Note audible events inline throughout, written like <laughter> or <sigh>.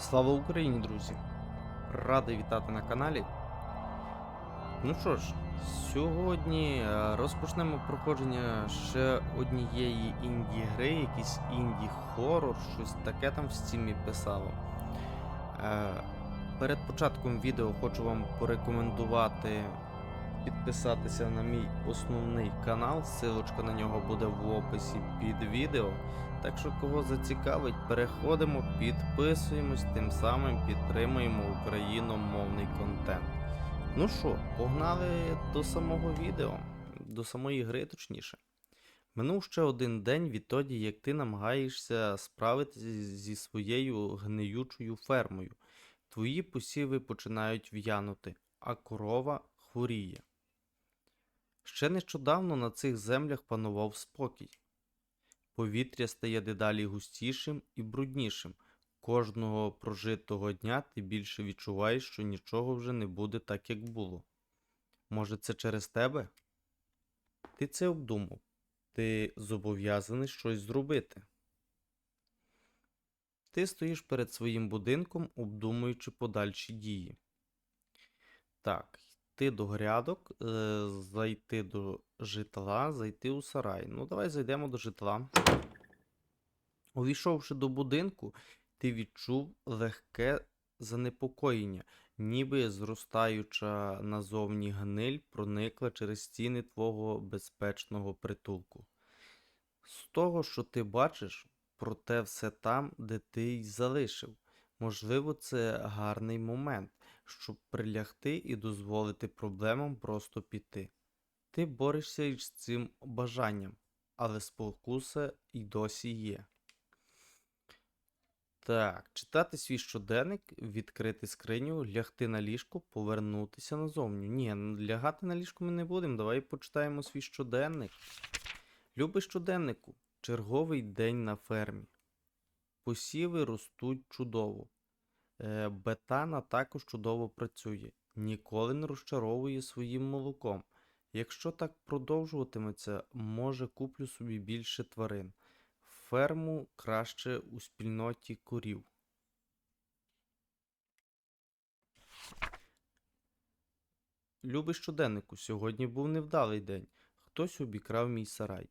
Слава Україні, друзі! Радий вітати на каналі. Ну що ж, сьогодні е, розпочнемо проходження ще однієї інді-гри, якийсь інді-хорор, щось таке там в стімі писало. Е, Перед початком відео хочу вам порекомендувати підписатися на мій основний канал. Силочка на нього буде в описі під відео. Так що, кого зацікавить, переходимо, підписуємось, тим самим підтримуємо україномовний контент. Ну що, погнали до самого відео, до самої гри, точніше. Минув ще один день відтоді, як ти намагаєшся справитися зі своєю гниючою фермою. Твої посіви починають в'янути, а корова хворіє. Ще нещодавно на цих землях панував спокій. Повітря стає дедалі густішим і бруднішим. Кожного прожитого дня ти більше відчуваєш, що нічого вже не буде так, як було. Може, це через тебе? Ти це обдумав. Ти зобов'язаний щось зробити. Ти стоїш перед своїм будинком, обдумуючи подальші дії. Так, йти до грядок, е, зайти до житла, зайти у сарай. Ну, давай зайдемо до житла. Увійшовши до будинку, ти відчув легке занепокоєння, ніби зростаюча назовні гниль проникла через стіни твого безпечного притулку. З того, що ти бачиш, проте все там, де ти й залишив. Можливо, це гарний момент, щоб прилягти і дозволити проблемам просто піти. Ти борешся із цим бажанням, але спокуса й досі є. Так, читати свій щоденник, відкрити скриню, лягти на ліжко, повернутися назовні. Ні, лягати на ліжко ми не будемо. Давай почитаємо свій щоденник. Любий щоденнику. Черговий день на фермі. Посіви ростуть чудово. Е, Бетана також чудово працює. Ніколи не розчаровує своїм молоком. Якщо так продовжуватиметься, може куплю собі більше тварин. Ферму краще у спільноті корів. Любий щоденнику, сьогодні був невдалий день. Хтось обікрав мій сарай.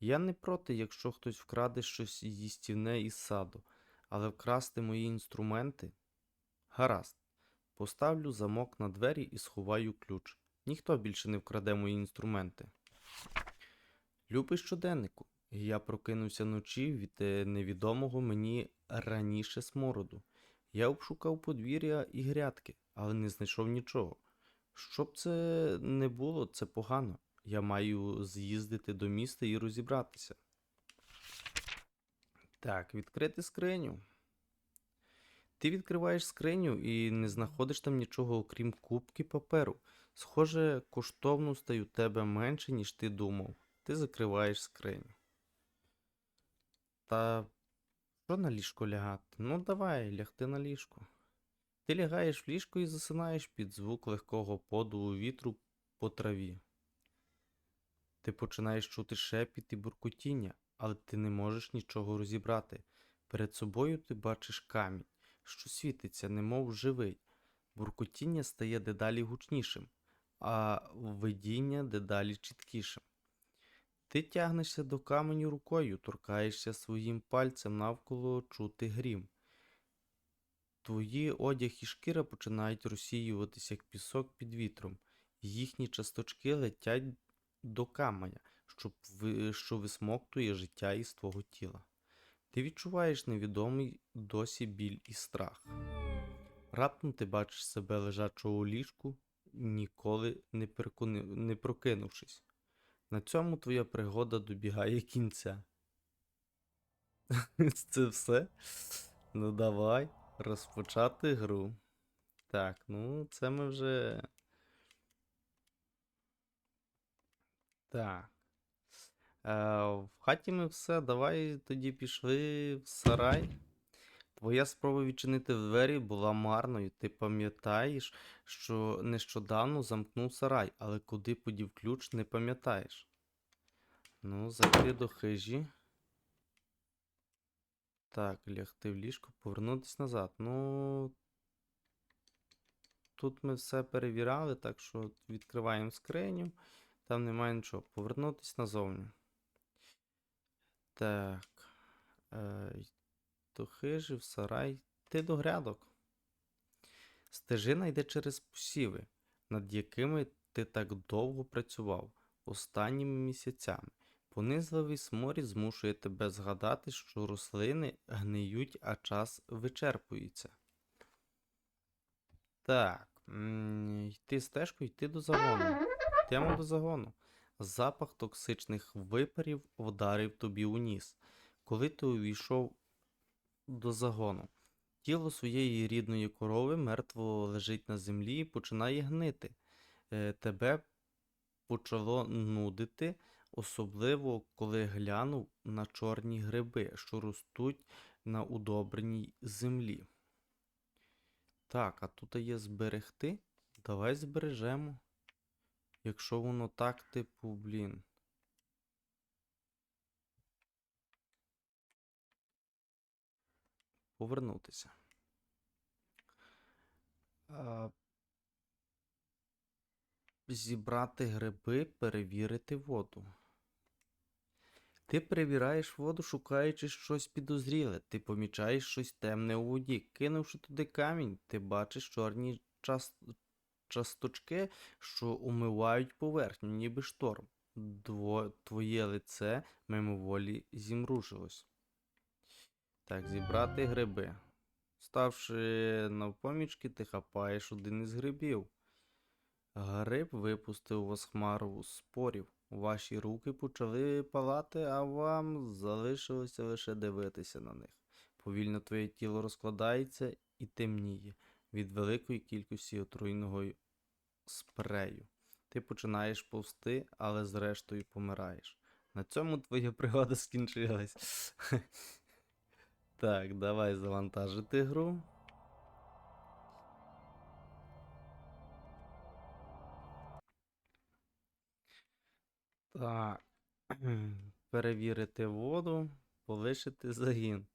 Я не проти, якщо хтось вкраде щось їстівне із саду, але вкрасти мої інструменти? Гаразд. Поставлю замок на двері і сховаю ключ. Ніхто більше не вкраде мої інструменти. Любий щоденнику. Я прокинувся вночі від е, невідомого мені раніше смороду. Я обшукав подвір'я і грядки, але не знайшов нічого. Щоб це не було, це погано. Я маю з'їздити до міста і розібратися. Так, відкрити скриню. Ти відкриваєш скриню і не знаходиш там нічого, окрім кубки паперу. Схоже, коштовностей у тебе менше, ніж ти думав. Ти закриваєш скриню. Та що на ліжко лягати? Ну давай, лягти на ліжко. Ти лягаєш в ліжко і засинаєш під звук легкого подуву вітру по траві. Ти починаєш чути шепіт і буркотіння, але ти не можеш нічого розібрати. Перед собою ти бачиш камінь, що світиться, немов живий. Буркотіння стає дедалі гучнішим, а видіння дедалі чіткішим. Ти тягнешся до каменю рукою, торкаєшся своїм пальцем навколо чути грім. Твої одяг і шкіра починають розсіюватися, як пісок під вітром. Їхні часточки летять до каменя, що висмоктує життя із твого тіла. Ти відчуваєш невідомий досі біль і страх. Раптом ти бачиш себе лежачого у ліжку, ніколи не, перекони... не прокинувшись. На цьому твоя пригода добігає кінця. <laughs> Це все? Ну давай розпочати гру. Так, ну це ми вже. Так. Е, в хаті ми все. Давай тоді пішли в сарай. Твоя спроба відчинити двері була марною. Ти пам'ятаєш, що нещодавно замкнув сарай, але куди подів ключ, не пам'ятаєш. Ну, зайти до хижі. Так, лягти в ліжко, повернутися назад. Ну. Тут ми все перевіряли, так що відкриваємо скриню. Там немає нічого. Повернутися назовні. Так. Е, до хижі, в сарай. Ти до грядок. Стежина йде через посіви, над якими ти так довго працював останніми місяцями. Понизливий сморід змушує тебе згадати, що рослини гниють, а час вичерпується. Так, йти стежкою, йти до загону. Йдемо до загону. Запах токсичних випарів вдарив тобі у ніс, коли ти увійшов до загону. Тіло своєї рідної корови мертво лежить на землі і починає гнити. Е, Тебе почало нудити, особливо коли глянув на чорні гриби, що ростуть на удобреній землі. Так, а тут є зберегти. Давай збережемо. Якщо воно так, типу, блін. Повернутися. А, зібрати гриби, перевірити воду. Ти перевіряєш воду, шукаючи щось підозріле. Ти помічаєш щось темне у воді. Кинувши туди камінь, ти бачиш чорні час... часточки, що умивають поверхню, ніби шторм. Дво... Твоє лице мимоволі зімружилось. Так, зібрати гриби. Ставши навпомічки, ти хапаєш один із грибів. Гриб випустив вас хмару спорів. Ваші руки почали палати, а вам залишилося лише дивитися на них. Повільно твоє тіло розкладається і темніє від великої кількості отруйного спрею. Ти починаєш повсти, але зрештою помираєш. На цьому твоя пригода скінчилась. <laughs> Так, давай завантажити гру. Так. <clears throat> Перевірити воду, полишити загін.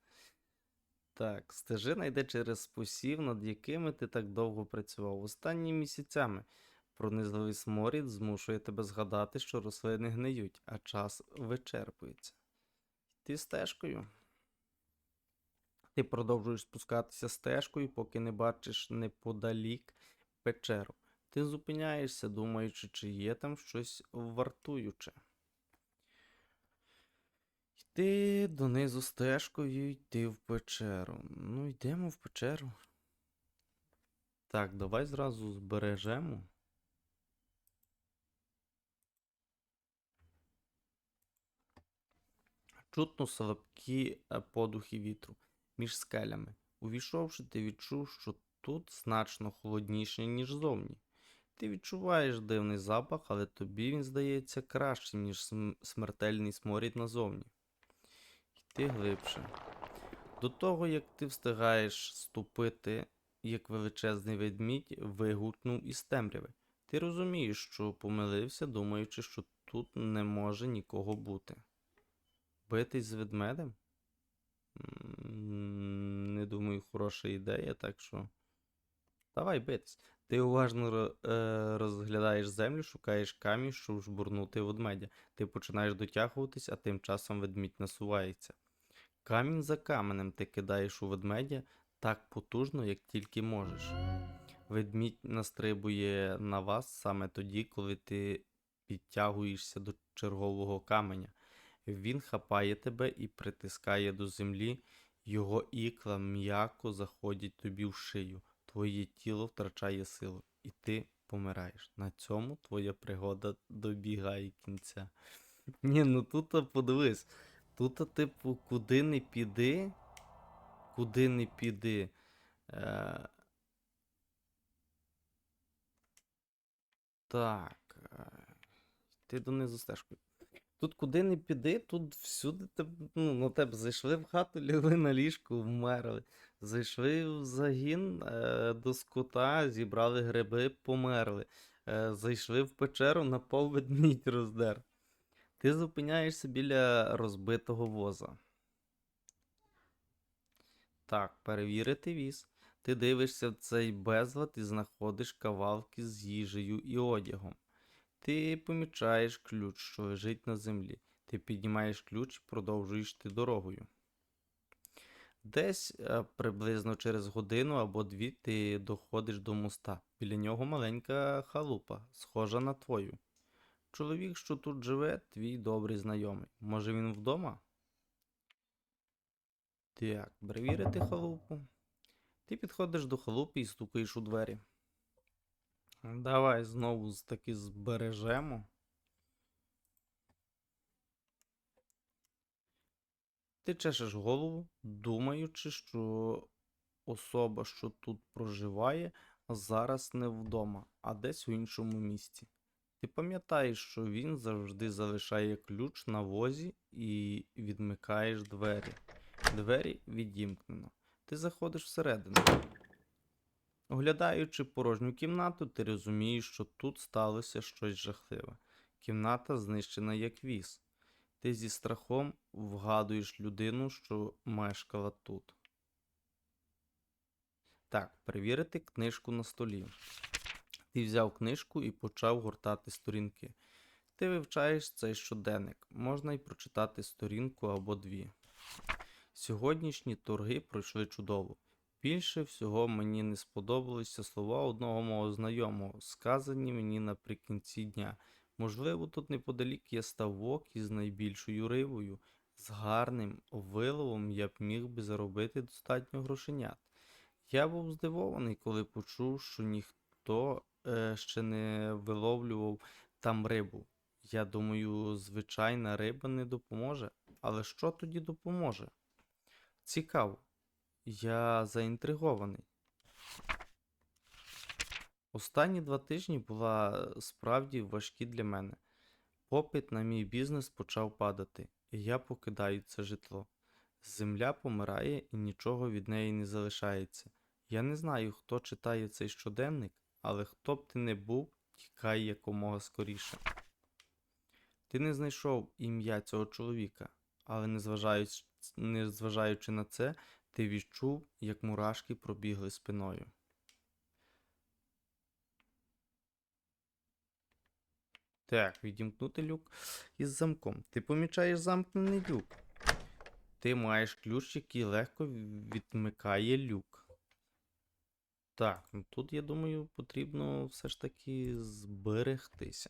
Так, стежина йде через посів, над якими ти так довго працював. Останніми місяцями пронизливий сморід змушує тебе згадати, що рослини гниють, а час вичерпується. Йти стежкою. Ти продовжуєш спускатися стежкою, поки не бачиш неподалік печеру. Ти зупиняєшся, думаючи, чи є там щось вартуюче. Йти донизу стежкою, йти в печеру. Ну, йдемо в печеру. Так, давай зразу збережемо. Чутно слабкі е, подухи вітру між скелями. Увійшовши, ти відчув, що тут значно холодніше, ніж зовні. Ти відчуваєш дивний запах, але тобі він здається кращим, ніж смертельний сморід назовні. Йти глибше. До того, як ти встигаєш ступити, як величезний ведмідь вигукнув із темряви. Ти розумієш, що помилився, думаючи, що тут не може нікого бути. Битись з ведмедем? Не думаю, хороша ідея, так що. Давай битись. Ти уважно е, розглядаєш землю, шукаєш камінь, щоб жбурнути ведмедя. Ти починаєш дотягуватись, а тим часом ведмідь насувається. Камінь за каменем ти кидаєш у ведмедя так потужно, як тільки можеш. Ведмідь настрибує на вас саме тоді, коли ти підтягуєшся до чергового каменя. Він хапає тебе і притискає до землі, його ікла м'яко заходять тобі в шию. Твоє тіло втрачає силу, і ти помираєш. На цьому твоя пригода добігає кінця. <laughs> Ні, ну тут подивись. Тут, типу, куди не піди, куди не піди. Е... Так. е, Ти донизу стежкою. Тут куди не піди, тут всюди ну, на тебе зайшли в хату, <laughs> лягли на ліжку, вмерли. Зайшли в загін е, до скота, зібрали гриби, померли. Е, зайшли в печеру, на пол ведмідь <laughs> роздер. Ти зупиняєшся біля розбитого воза. Так, перевірити віз. Ти дивишся в цей безлад і знаходиш кавалки з їжею і одягом. Ти помічаєш ключ, що лежить на землі. Ти піднімаєш ключ і продовжуєш ти дорогою. Десь е, приблизно через годину або дві ти доходиш до моста. Біля нього маленька халупа, схожа на твою. Чоловік, що тут живе, твій добрий знайомий. Може він вдома? Так, перевірити халупу. Ти підходиш до халупи і стукаєш у двері. Давай знову таки збережемо. Ти чешеш голову, думаючи, що особа, що тут проживає, зараз не вдома, а десь у іншому місці. Ти пам'ятаєш, що він завжди залишає ключ на возі і відмикаєш двері. Двері відімкнено. Ти заходиш всередину. Оглядаючи порожню кімнату, ти розумієш, що тут сталося щось жахливе. Кімната знищена як віз. Ти зі страхом вгадуєш людину, що мешкала тут. Так, перевірити книжку на столі. Ти взяв книжку і почав гортати сторінки. Ти вивчаєш цей щоденник. Можна й прочитати сторінку або дві. Сьогоднішні торги пройшли чудово. Більше всього мені не сподобалися слова одного мого знайомого, сказані мені наприкінці дня. Можливо, тут неподалік є ставок із найбільшою рибою. З гарним виловом я б міг би заробити достатньо грошенят. Я був здивований, коли почув, що ніхто ще не виловлював там рибу. Я думаю, звичайна риба не допоможе. Але що тоді допоможе? Цікаво. Я заінтригований. Останні два тижні була е, справді важкі для мене. Попит на мій бізнес почав падати, і я покидаю це житло. Земля помирає і нічого від неї не залишається. Я не знаю, хто читає цей щоденник, але хто б ти не був, тікай якомога скоріше. Ти не знайшов ім'я цього чоловіка, але незважаючи, незважаючи на це, ти відчув, як мурашки пробігли спиною. Так, відімкнути люк із замком. Ти помічаєш замкнений люк. Ти маєш ключ, який легко відмикає люк. Так, ну тут, я думаю, потрібно все ж таки зберегтися.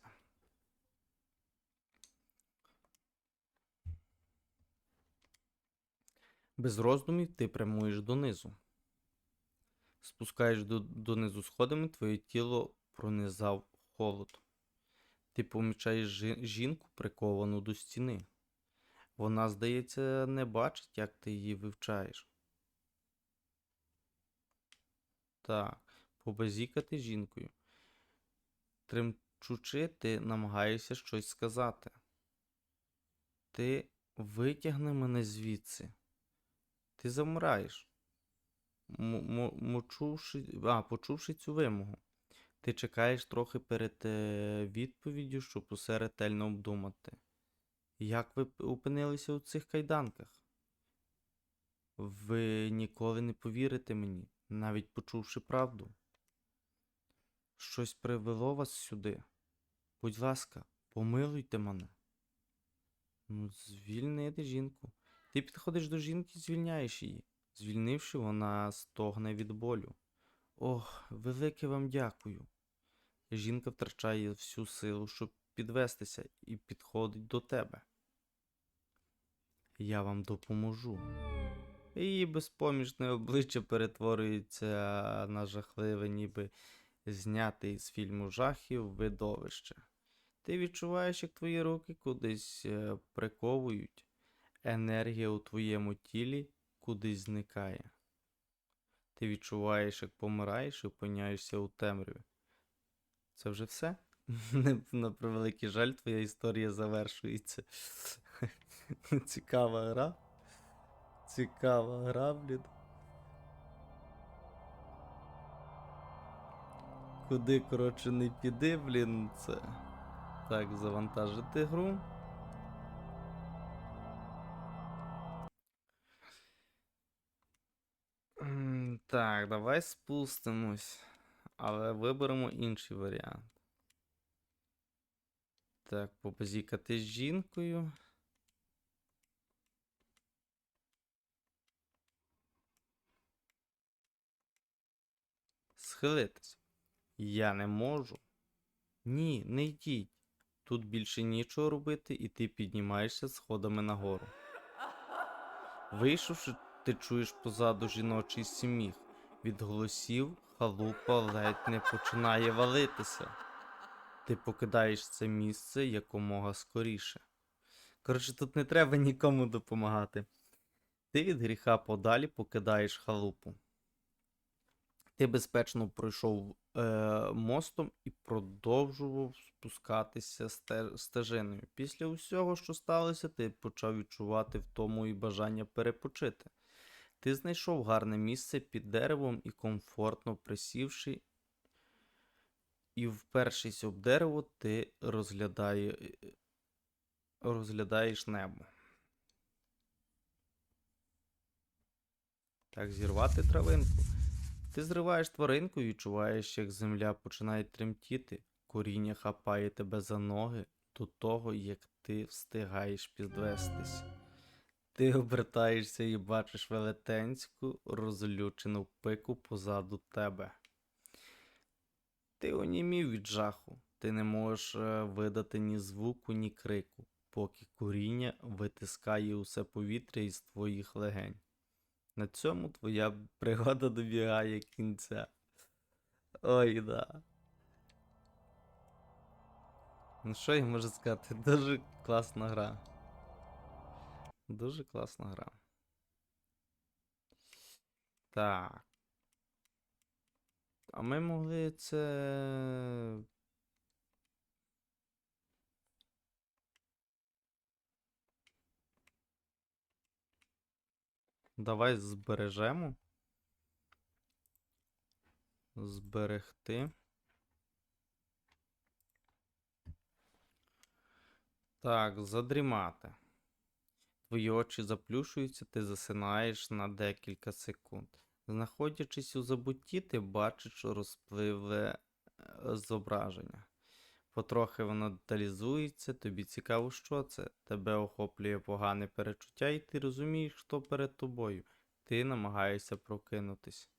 Без роздумів ти прямуєш донизу. Спускаєш до, донизу сходами, твоє тіло пронизав холод. Ти помічаєш жінку, приковану до стіни. Вона, здається, не бачить, як ти її вивчаєш. Так, побазікати жінкою. Тремчучи, ти намагаєшся щось сказати. Ти витягни мене звідси. Ти замираєш. Мочувши, а, почувши цю вимогу. Ти чекаєш трохи перед е, відповіддю, щоб усе ретельно обдумати. Як ви опинилися у цих кайданках? Ви ніколи не повірите мені, навіть почувши правду. Щось привело вас сюди. Будь ласка, помилуйте мене. Ну, звільнити жінку. Ти підходиш до жінки і звільняєш її. Звільнивши, вона стогне від болю. Ох, велике вам дякую. Жінка втрачає всю силу, щоб підвестися, і підходить до тебе. Я вам допоможу. Її безпомічне обличчя перетворюється на жахливе, ніби зняте із фільму жахів видовище. Ти відчуваєш, як твої руки кудись е, приковують, енергія у твоєму тілі кудись зникає. Ти відчуваєш, як помираєш і опиняєшся у темряві. Це вже все? <laughs> На превеликий жаль, твоя історія завершується. <laughs> Цікава гра. Цікава гра, блін. Куди, коротше, не піди, блін, це. Так, завантажити гру. Так, давай спустимось. Але виберемо інший варіант. Так, побазікати з жінкою. Схилитись. Я не можу. Ні, не йдіть. Тут більше нічого робити, і ти піднімаєшся сходами нагору. Вийшовши, ти чуєш позаду жіночий сміх. Від голосів халупа ледь не починає валитися. Ти покидаєш це місце якомога скоріше. Коротше, тут не треба нікому допомагати. Ти від гріха подалі покидаєш халупу. Ти безпечно пройшов е, мостом і продовжував спускатися сте- стежиною. Після усього, що сталося, ти почав відчувати втому і бажання перепочити. Ти знайшов гарне місце під деревом і комфортно присівши, і впершись об дерево, ти розглядає, розглядаєш небо. Так, зірвати травинку. Ти зриваєш тваринку і відчуваєш, як земля починає тремтіти, коріння хапає тебе за ноги до того, як ти встигаєш підвестись. Ти обертаєшся і бачиш велетенську, розлючену пику позаду тебе. Ти онімів від жаху, ти не можеш е, видати ні звуку, ні крику, поки коріння витискає усе повітря із твоїх легень. На цьому твоя пригода добігає кінця. Ой, да. Ну що я можу сказати? Дуже класна гра. Дуже класна гра. Так. А ми могли це. Давай збережемо. Зберегти. Так, задрімати. Твої очі заплющуються, ти засинаєш на декілька секунд. Знаходячись у забутті, ти бачиш розпливле е, зображення. Потрохи воно деталізується, тобі цікаво, що це. Тебе охоплює погане перечуття, і ти розумієш, хто перед тобою. Ти намагаєшся прокинутись.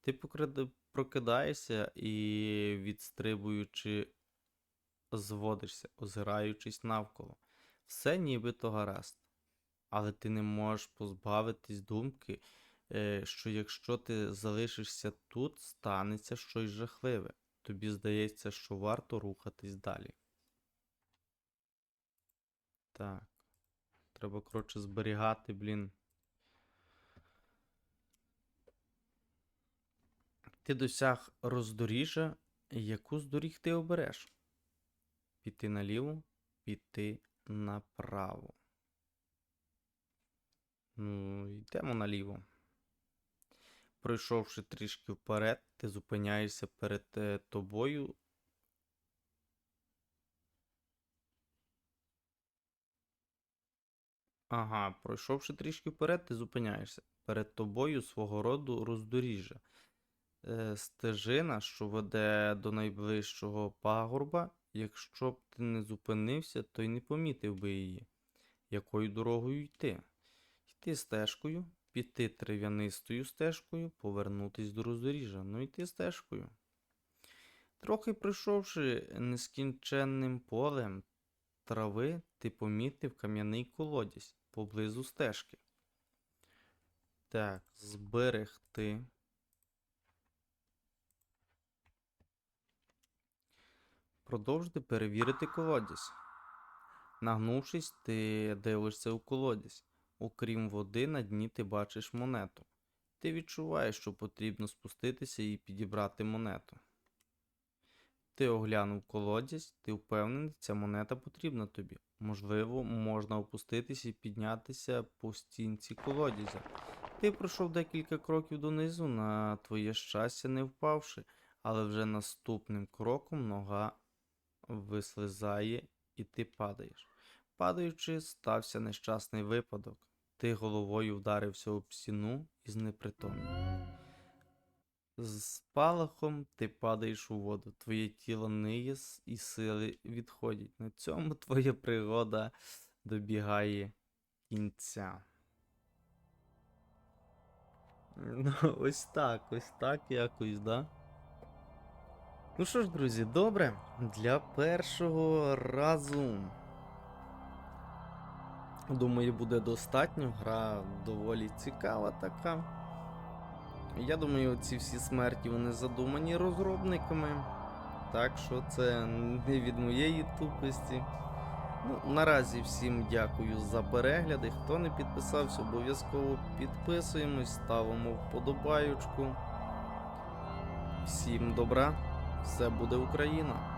Ти прокидаєшся і, відстрибуючи, зводишся, озираючись навколо. Все нібито гаразд. Але ти не можеш позбавитись думки, е, що якщо ти залишишся тут, станеться щось жахливе. Тобі здається, що варто рухатись далі. Так. Треба, коротше, зберігати, блін. Ти досяг роздоріжжя, яку з доріг ти обереш? Піти наліво, піти направо. Ну, йдемо наліво. Пройшовши трішки вперед, ти зупиняєшся перед е, тобою. Ага, пройшовши трішки вперед, ти зупиняєшся. Перед тобою свого роду роздоріжжя. Е, стежина, що веде до найближчого пагорба, якщо б ти не зупинився, то й не помітив би її. Якою дорогою йти? Йти стежкою, піти трав'янистою стежкою, повернутись до роздоріжжя, ну йти стежкою. Трохи пройшовши нескінченним полем трави, ти помітив кам'яний колодязь поблизу стежки. Так, зберегти. Продовжити перевірити колодязь. Нагнувшись, ти дивишся у колодязь. Окрім води, на дні ти бачиш монету. Ти відчуваєш, що потрібно спуститися і підібрати монету. Ти оглянув колодязь, ти впевнений, ця монета потрібна тобі. Можливо, можна опуститися і піднятися по стінці колодязя. Ти пройшов декілька кроків донизу, на твоє щастя не впавши, але вже наступним кроком нога вислизає і ти падаєш. Падаючи, стався нещасний випадок. Ти головою вдарився об стіну і знепритомнів. З спалахом ти падаєш у воду, твоє тіло ниє і сили відходять. На цьому твоя пригода добігає кінця. Ну, ось так, ось так якось, да? Ну що ж, друзі, добре. Для першого разу. Думаю, буде достатньо. Гра доволі цікава така. Я думаю, ці всі смерті вони задумані розробниками. Так що це не від моєї тупості. Ну, наразі всім дякую за перегляди. Хто не підписався, обов'язково підписуємось, ставимо вподобаючку. Всім добра, все буде Україна!